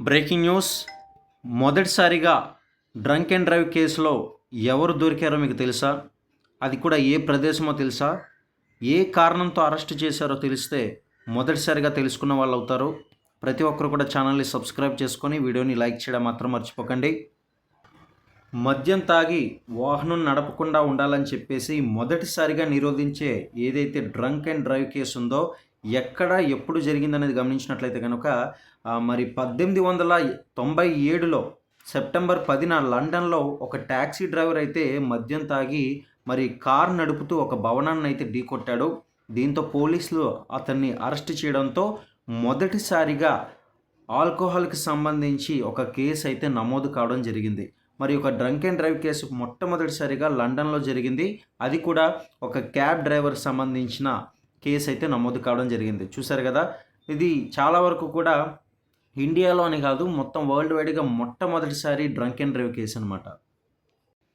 Breaking news. మొదటిసారిగా drunk and drive కేసులో ఎవరు దొరికారో మీకు తెలుసా? అది కూడా ఏ ప్రదేశమో తెలుసా? ఏ కారణంతో అరెస్ట్ చేశారో తెలిస్తే మొదటిసారిగా తెలుసుకున్న వాళ్ళు అవుతారు. ప్రతి ఒక్కరు కూడా ఛానల్ని సబ్స్క్రైబ్ చేసుకొని వీడియోని లైక్ చేయడం మాత్రం మర్చిపోకండి. మద్యం తాగి వాహనం నడపకుండా ఉండాలని చెప్పేసి మొదటిసారిగా నిరోధించే ఏదైతే డ్రంక్ అండ్ డ్రైవ్ కేసు ఉందో ఎక్కడ ఎప్పుడు జరిగిందనేది గమనించినట్లయితే కనుక మరి పద్దెనిమిది వందల తొంభై ఏడులో సెప్టెంబర్ పదిన లండన్లో ఒక ట్యాక్సీ డ్రైవర్ అయితే మద్యం తాగి మరి కార్ నడుపుతూ ఒక భవనాన్ని అయితే ఢీకొట్టాడు. దీంతో పోలీసులు అతన్ని అరెస్ట్ చేయడంతో మొదటిసారిగా ఆల్కహాల్కి సంబంధించి ఒక కేసు అయితే నమోదు కావడం జరిగింది. మరి ఒక డ్రంక్ అండ్ డ్రైవ్ కేసు మొట్టమొదటిసారిగా లండన్లో జరిగింది. అది కూడా ఒక క్యాబ్ డ్రైవర్ సంబంధించిన కేసు అయితే నమోదు కావడం జరిగింది. చూశారు కదా ఇది చాలా వరకు కూడా ఇండియాలోనే కాదు మొత్తం వరల్డ్ వైడ్గా మొట్టమొదటిసారి డ్రంక్ అండ్ డ్రైవ్ కేసు అనమాట